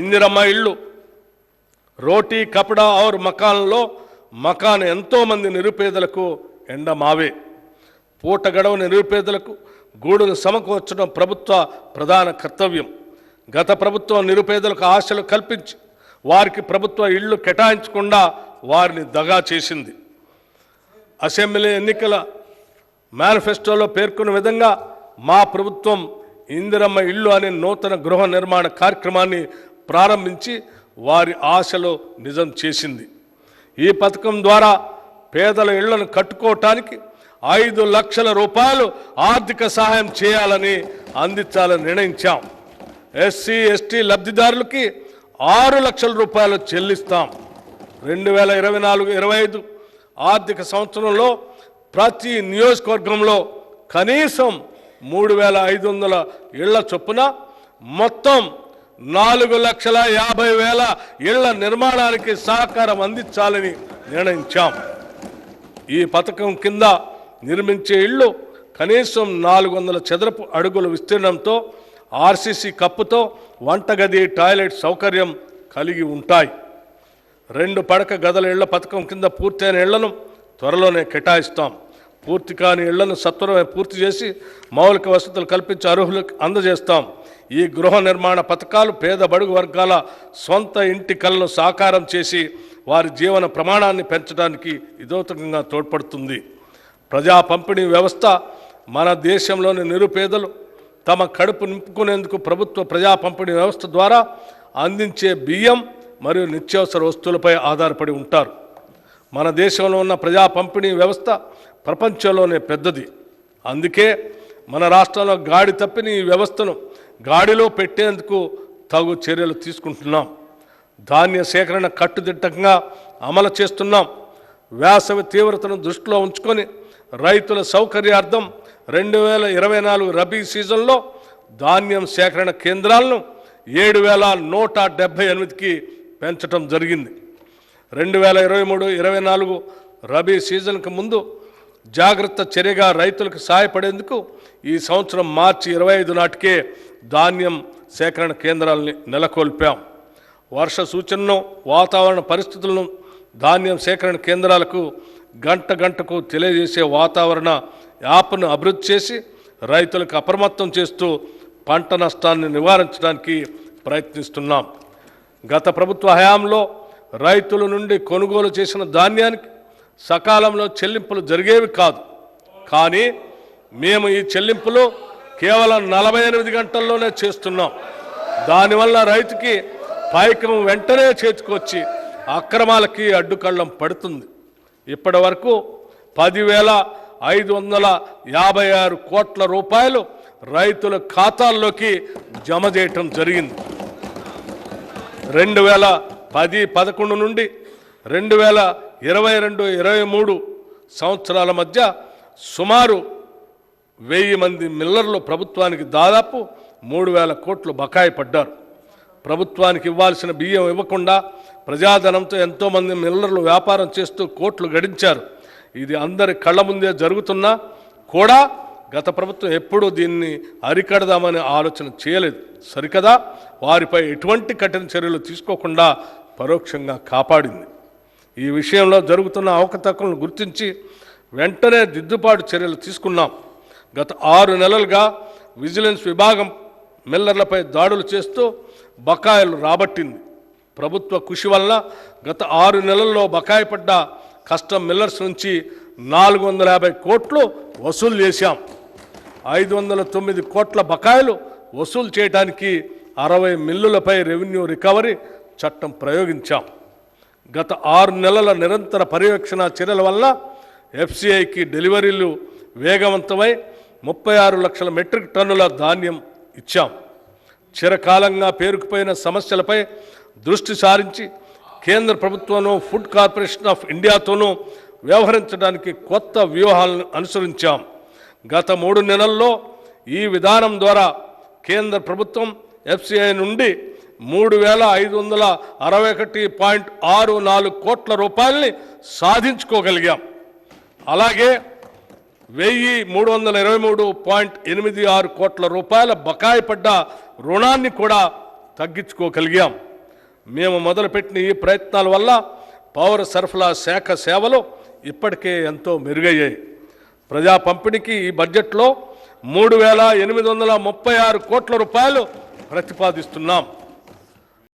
ఇందిరమ్మ ఇళ్ళు రోటీ కపడా ఔర్ మకాన్లో మకాన్ ఎంతోమంది నిరుపేదలకు ఎండ మావే. పూట గడవ నిరుపేదలకు గూడును సమకూర్చడం ప్రభుత్వ ప్రధాన కర్తవ్యం. గత ప్రభుత్వం నిరుపేదలకు ఆశలు కల్పించి వారికి ప్రభుత్వ ఇళ్ళు కేటాయించకుండా వారిని దగా చేసింది. అసెంబ్లీ ఎన్నికల మేనిఫెస్టోలో పేర్కొన్న విధంగా మా ప్రభుత్వం ఇందిరమ్మ ఇల్లు అనే నూతన గృహ నిర్మాణ కార్యక్రమాన్ని ప్రారంభించి వారి ఆశలు నిజం చేసింది. ఈ పథకం ద్వారా పేదల ఇళ్ళను కట్టుకోవటానికి ఐదు లక్షల రూపాయలు ఆర్థిక సహాయం చేయాలని అందించాలని నిర్ణయించాం. ఎస్సీ ఎస్టీ లబ్ధిదారులకి ఆరు లక్షల రూపాయలు చెల్లిస్తాం. రెండు వేల ఇరవై నాలుగు ఇరవై ఐదు ఆర్థిక సంవత్సరంలో ప్రతి నియోజకవర్గంలో కనీసం మూడు వేల ఐదు వందల ఇళ్ళ చొప్పున మొత్తం నాలుగు లక్షల యాభై వేల ఇళ్ళ నిర్మాణానికి సహకారం అందించాలని నిర్ణయించాం. ఈ పథకం కింద నిర్మించే ఇళ్ళు కనీసం నాలుగు వందల చదరపు అడుగుల విస్తీర్ణంతో ఆర్సీసీ కప్పుతో వంటగది టాయిలెట్ సౌకర్యం కలిగి ఉంటాయి. రెండు పడక గదల ఇళ్ళ పథకం కింద పూర్తయిన ఇళ్ళను త్వరలోనే కేటాయిస్తాం. పూర్తి కాని ఇళ్ళను సత్వరమే పూర్తి చేసి మౌలిక వసతులు కల్పించి అర్హులకు అందజేస్తాం. ఈ గృహ నిర్మాణ పథకాలు పేద బడుగు వర్గాల సొంత ఇంటి కలను సాకారం చేసి వారి జీవన ప్రమాణాన్ని పెంచడానికి ఇదోతకంగా తోడ్పడుతుంది. ప్రజా పంపిణీ వ్యవస్థ మన దేశంలోని నిరుపేదలు తమ కడుపు నింపుకునేందుకు ప్రభుత్వ ప్రజా పంపిణీ వ్యవస్థ ద్వారా అందించే బియ్యం మరియు నిత్యావసర వస్తువులపై ఆధారపడి ఉంటారు. మన దేశంలో ఉన్న ప్రజా పంపిణీ వ్యవస్థ ప్రపంచంలోనే పెద్దది. అందుకే మన రాష్ట్రంలో గాడి తప్పిన ఈ వ్యవస్థను గాడిలో పెట్టేందుకు తగు చర్యలు తీసుకుంటున్నాం. ధాన్య సేకరణ కట్టుదిట్టంగా అమలు చేస్తున్నాం. వేసవి తీవ్రతను దృష్టిలో ఉంచుకొని రైతుల సౌకర్యార్థం రెండు వేల ఇరవై నాలుగు రబీ సీజన్లో ధాన్యం సేకరణ కేంద్రాలను ఏడు వేల నూట డెబ్భై ఎనిమిదికి పెంచడం జరిగింది. రెండు వేల ఇరవై మూడు ఇరవై నాలుగు రబీ సీజన్కు ముందు జాగ్రత్త చర్యగా రైతులకు సహాయపడేందుకు ఈ సంవత్సరం మార్చి ఇరవై ఐదు నాటికే ధాన్యం సేకరణ కేంద్రాలని నెలకొల్పాం. వర్ష సూచనను వాతావరణ పరిస్థితులను ధాన్యం సేకరణ కేంద్రాలకు గంట గంటకు తెలియజేసే వాతావరణ యాప్ను అభివృద్ధి చేసి రైతులకు అప్రమత్తం చేస్తూ పంట నష్టాన్ని నివారించడానికి ప్రయత్నిస్తున్నాం. గత ప్రభుత్వ హయాంలో రైతుల నుండి కొనుగోలు చేసిన ధాన్యానికి సకాలంలో చెల్లింపులు జరిగేవి కాదు. కానీ మేము ఈ చెల్లింపులు కేవలం నలభై ఎనిమిది గంటల్లోనే చేస్తున్నాం. దానివల్ల రైతుకి పైకం వెంటనే చేతికొచ్చి అక్రమాలకి అడ్డుకళ్ళం పడుతుంది. ఇప్పటి వరకు పదివేల ఐదు వందల యాభై ఆరు కోట్ల రూపాయలు రైతుల ఖాతాల్లోకి జమ చేయటం జరిగింది. రెండు వేల పది పదకొండు నుండి రెండు వేల ఇరవై రెండు ఇరవై మూడు సంవత్సరాల మధ్య సుమారు వెయ్యి మంది మిల్లర్లు ప్రభుత్వానికి దాదాపు మూడు వేల కోట్లు బకాయి పడ్డారు. ప్రభుత్వానికి ఇవ్వాల్సిన బియ్యం ఇవ్వకుండా ప్రజాధనంతో ఎంతోమంది మిల్లర్లు వ్యాపారం చేస్తూ కోట్లు గడించారు. ఇది అందరి కళ్ళ ముందే జరుగుతున్నా కూడా గత ప్రభుత్వం ఎప్పుడూ దీన్ని అరికడదామనే ఆలోచన చేయలేదు. సరికదా? వారిపై ఎటువంటి కఠిన చర్యలు తీసుకోకుండా పరోక్షంగా కాపాడింది. ఈ విషయంలో జరుగుతున్న అవకతవకలను గుర్తించి వెంటనే దిద్దుబాటు చర్యలు తీసుకున్నాం. గత ఆరు నెలలుగా విజిలెన్స్ విభాగం మిల్లర్లపై దాడులు చేస్తూ బకాయిలు రాబట్టింది. ప్రభుత్వ కృషి వల్ల గత ఆరు నెలల్లో బకాయి పడ్డ కస్టమ్ మిల్లర్స్ నుంచి నాలుగు వందల యాభై కోట్లు వసూలు చేశాం. ఐదు వందల తొమ్మిది కోట్ల బకాయిలు వసూలు చేయడానికి అరవై మిల్లులపై రెవెన్యూ రికవరీ చట్టం ప్రయోగించాం. గత ఆరు నెలల నిరంతర పర్యవేక్షణ చర్యల వల్ల ఎఫ్సిఐకి డెలివరీలు వేగవంతమై ముప్పై ఆరు లక్షల మెట్రిక్ టన్నుల ధాన్యం ఇచ్చాం. చిరకాలంగా పేరుకుపోయిన సమస్యలపై దృష్టి సారించి కేంద్ర ప్రభుత్వంలో ఫుడ్ కార్పొరేషన్ ఆఫ్ ఇండియాతోనూ వ్యవహరించడానికి కొత్త వ్యూహాలను అనుసరించాం. గత మూడు నెలల్లో ఈ విధానం ద్వారా కేంద్ర ప్రభుత్వం ఎఫ్సిఐ నుండి మూడు వేల ఐదు వందల అరవై ఒకటి పాయింట్ ఆరు నాలుగు కోట్ల రూపాయల్ని సాధించుకోగలిగాం. అలాగే వెయ్యి మూడు వందల ఇరవై మూడు పాయింట్ ఎనిమిది ఆరు కోట్ల రూపాయల బకాయి పడ్డ రుణాన్ని కూడా తగ్గించుకోగలిగాం. మేము మొదలుపెట్టిన ఈ ప్రయత్నాల వల్ల పౌర సరఫరా శాఖ సేవలు ఇప్పటికే ఎంతో మెరుగయ్యాయి. ప్రజా పంపిణీకి ఈ బడ్జెట్లో మూడు వేల ఎనిమిది వందల ముప్పై ఆరు కోట్ల రూపాయలు ప్రతిపాదిస్తున్నాం.